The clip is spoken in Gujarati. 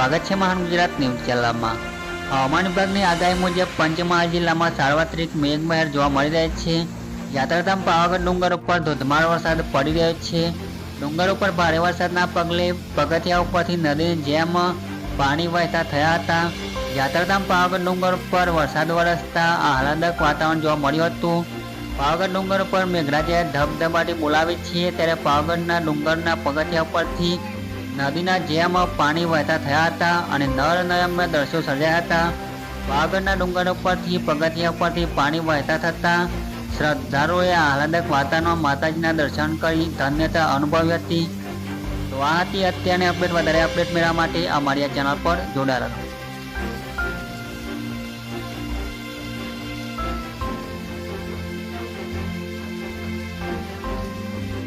સ્વાગત છે મહાન ગુજરાત ન્યૂઝ ચેનલમાં. હવામાન વિભાગની આગાહી મુજબ પંચમહાલ જિલ્લામાં સાર્વત્રિક મેઘમહેર જોવા મળી રહી છે. યાત્રાધામ પાવાગઢ ડુંગર ઉપર ધોધમાર વરસાદ પડી રહ્યો છે. ડુંગર ઉપર ભારે વરસાદના પગલે પગથિયા ઉપરથી નદીની જેમ પાણી વહેતા થયા હતા. યાત્રાધામ પાવાગઢ ડુંગર ઉપર વરસાદ વરસતા આહલાદક વાતાવરણ જોવા મળ્યું હતું. પાવાગઢ ડુંગર ઉપર મેઘરાજાએ ધબધબાટી બોલાવી છે ત્યારે પાવાગઢના ડુંગરના પગથિયા ઉપરથી નદીના જેમ પાણી વહેતા થયા હતા અને નર નયમમાં દ્રશ્યો સર્જાયા હતા. વાગડના ડુંગર ઉપરથી, પગથિયા ઉપરથી પાણી વહેતા થતાં શ્રદ્ધાળુઓએ આહલાદક વાતાવરણમાં માતાજીના દર્શન કરી ધન્યતા અનુભવી હતી. તો આ હતી અત્યારની અપડેટ. વધારે અપડેટ મેળવવા માટે અમારી આ ચેનલ પર જોડાયેલા